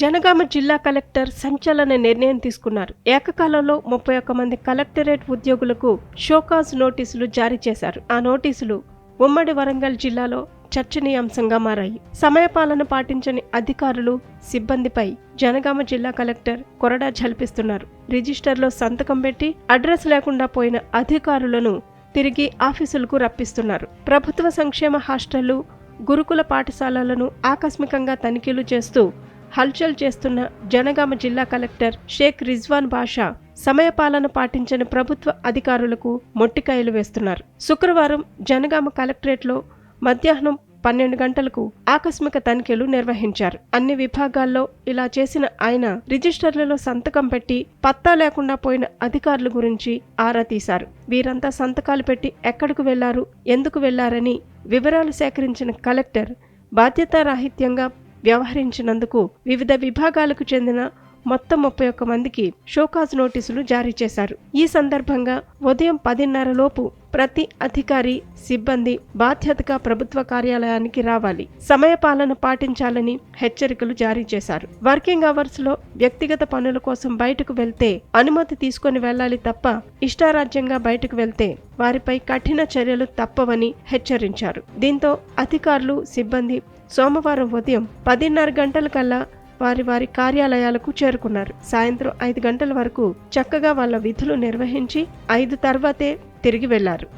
జనగామ జిల్లా కలెక్టర్ సంచలన నిర్ణయం తీసుకున్నారు. ఏకకాలంలో ముప్పై ఒక్క మంది కలెక్టరేట్ ఉద్యోగులకు షోకాజ్ నోటీసులు జారీ చేశారు. ఆ నోటీసులు ఉమ్మడి వరంగల్ జిల్లాలో చర్చనీయాంశంగా మారాయి. సమయపాలన పాటించని అధికారులు సిబ్బందిపై జనగామ జిల్లా కలెక్టర్ కొరడా జల్పిస్తున్నారు రిజిస్టర్లో సంతకం పెట్టి అడ్రస్ లేకుండా పోయిన అధికారులను తిరిగి ఆఫీసులకు రప్పిస్తున్నారు. ప్రభుత్వ సంక్షేమ హాస్టళ్ళు గురుకుల పాఠశాలలను ఆకస్మికంగా తనిఖీలు చేస్తూ హల్చల్ చేస్తున్న జనగామ జిల్లా కలెక్టర్ షేక్ రిజ్వాన్ బాషా సమయపాలన పాటించని ప్రభుత్వ అధికారులకు మొట్టికాయలు వేస్తున్నారు. శుక్రవారం జనగామ కలెక్టరేట్లో మధ్యాహ్నం పన్నెండు గంటలకు ఆకస్మిక తనిఖీలు నిర్వహించారు. అన్ని విభాగాల్లో ఇలా చేసిన ఆయన రిజిస్టర్లలో సంతకం పెట్టి పత్తా లేకుండా పోయిన అధికారుల గురించి ఆరా తీశారు. వీరంతా సంతకాలు పెట్టి ఎక్కడికి వెళ్ళారు ఎందుకు వెళ్ళారని వివరాలు సేకరించిన కలెక్టర్ బాధ్యతారాహిత్యంగా వ్యవహరించినందుకు వివిధ విభాగాలకు చెందిన మొత్తం ముప్పై ఒక్క మందికి షోకాజ్ నోటీసులు జారీ చేశారు. ఈ సందర్భంగా ఉదయం పదిన్నర లోపు ప్రతి అధికారి సిబ్బంది బాధ్యతగా ప్రభుత్వ కార్యాలయానికి రావాలి. సమయపాలన పాటించాలని హెచ్చరికలు జారీ చేశారు. వర్కింగ్ అవర్స్లో వ్యక్తిగత పనుల కోసం బయటకు వెళ్తే అనుమతి తీసుకొని వెళ్ళాలి తప్ప ఇష్టారాజ్యంగా బయటకు వెళ్తే వారిపై కఠిన చర్యలు తప్పవని హెచ్చరించారు. దీంతో అధికారులు సిబ్బంది సోమవారం ఉదయం పదిన్నర గంటల కల్లా వారి వారి కార్యాలయాలకు చేరుకున్నారు. సాయంత్రం ఐదు గంటల వరకు చక్కగా వాళ్ళ విధులు నిర్వహించి ఐదు తర్వాతే తిరిగి వెళ్ళారు